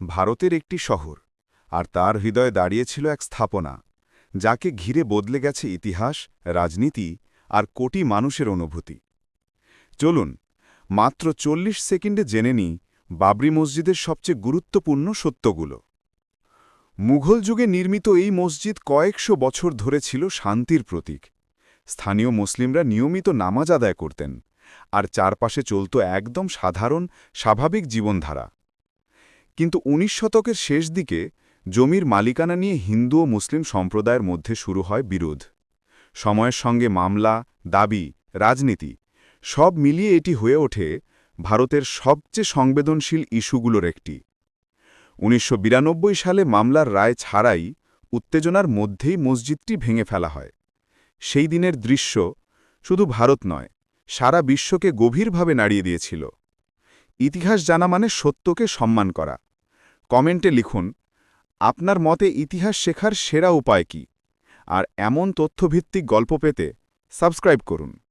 ভারতের একটি শহর, আর তার হৃদয়ে দাঁড়িয়েছিল এক স্থাপনা, যাকে ঘিরে বদলে গেছে ইতিহাস, রাজনীতি আর কোটি মানুষের অনুভূতি। চলুন, মাত্র চল্লিশ সেকেন্ডে জেনে নিই বাবরি মসজিদের সবচেয়ে গুরুত্বপূর্ণ সত্যগুলো। মুঘল যুগে নির্মিত এই মসজিদ কয়েকশো বছর ধরে ছিল শান্তির প্রতীক। স্থানীয় মুসলিমরা নিয়মিত নামাজ আদায় করতেন, আর চারপাশে চলত একদম সাধারণ, স্বাভাবিক জীবনধারা। কিন্তু উনিশ শতকের শেষ দিকে জমির মালিকানা নিয়ে হিন্দু ও মুসলিম সম্প্রদায়ের মধ্যে শুরু হয় বিরোধ। সময়ের সঙ্গে মামলা, দাবি, রাজনীতি সব মিলিয়ে এটি হয়ে ওঠে ভারতের সবচেয়ে সংবেদনশীল ইস্যুগুলোর একটি। উনিশশো বিরানব্বই সালে মামলার রায় ছাড়াই উত্তেজনার মধ্যেই মসজিদটি ভেঙে ফেলা হয়। সেই দিনের দৃশ্য শুধু ভারত নয়, সারা বিশ্বকে গভীরভাবে নাড়িয়ে দিয়েছিল। ইতিহাস জানা মানে সত্যকে সম্মান করা। কমেন্টে লিখুন, আপনার মতে ইতিহাস শেখার সেরা উপায় কি? আর এমন তথ্যভিত্তিক গল্প পেতে সাবস্ক্রাইব করুন।